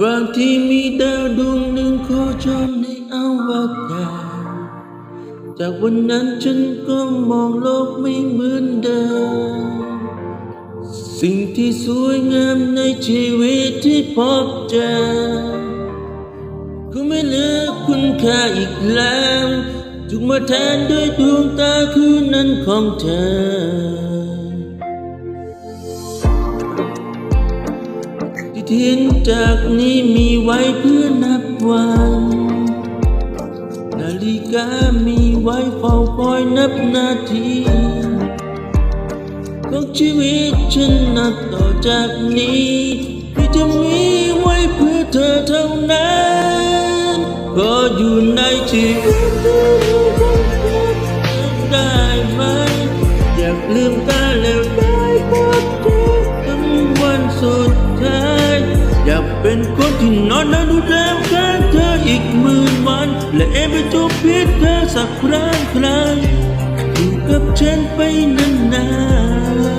วันที่มีดาวดวงหนึ่งโคจรในอวกาศ จากวันนั้นฉันก็มองโลกไม่เหมือนเดิม สิ่งที่สวยงามในชีวิตที่พบเจอก็ไม่เหลือคุณค่าอีกแล้วถูกมาแทนด้วยดวงตาคืนนั้นของเธอ ทินจากนี้มีไว้เพื่อนับวัน นาฬิกามีไว้เฝ้าคอยนับนาทีของชีวิตฉันนับต่อจากนี้ที่จะมีไว้เพื่อเธอเท่านั้นก็อยู่ในชีวิตได้ไหมอยากลืมตา เป็นคนที่นอนแล้วดูแลแค่เธออีกหมื่นวัน และเอ็มไปจบพิษเธอสักครั้งครั้งอยู่กับฉันไปนาน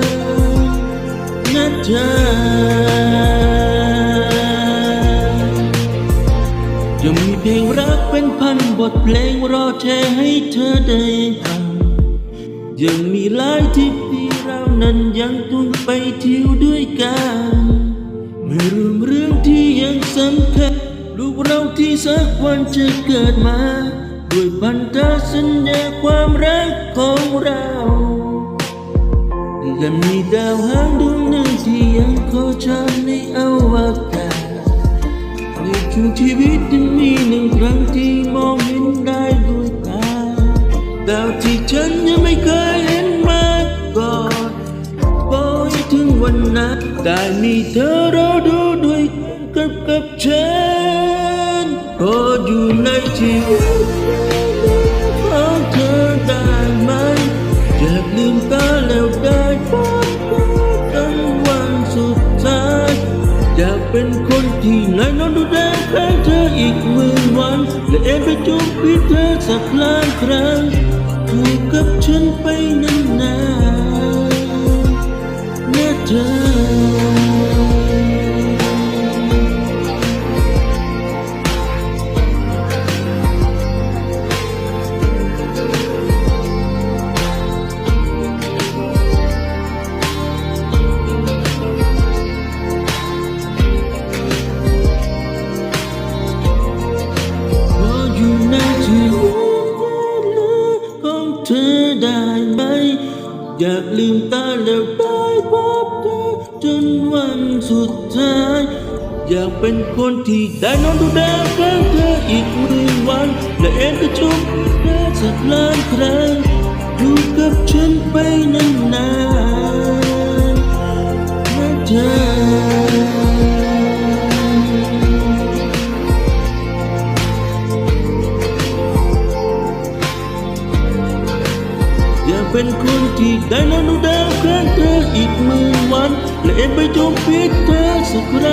ๆนะเธอจะมีเพลงรักเป็นพันบทเพลงรอแชร์ให้เธอได้ฟังยังมีหลายทริปที่เรานั้นยังต้องไปเที่ยวด้วยกัน ไม่ลืมเรื่องที่ยังสำคัญลูกเราที่สักวันจะเกิดมา ด้วยพันธสัญญาความรักของเรายังมีดาวหางดวงหนึ่งที่ยังโคจรในอวกาศในช่วงชีวิตยังมีหนึ่งครั้งที่มองเห็นได้ด้วยตาดาวที่ฉัน นั้นไมีเธอเรอดูด้วยกับกับฉันก็อยู่ในชีวิตของเธอได้ไหมอยากลืมตาแล้วได้พบเธอกันวันสุดท้ายอยากเป็นคนที่ไหนนอนดูแลแค่เธออีกหมื่นวันและเอ็นไปจูบพิษเธอสักครั้ง อยากลืมตาแล้วได้พบเธอจนวันสุดท้าย อยากเป็นคนที่ได้นอนดูแลแค่เธออีกหมื่งวัน และเอ็นไปชมเธอสักล้านครั้งอยู่กับฉันไปนาน เป็นคนที่ได้นอนดูดาวข้นเธออีกหมื่นวันและเอ็นไปจมพิษเธอสักครั้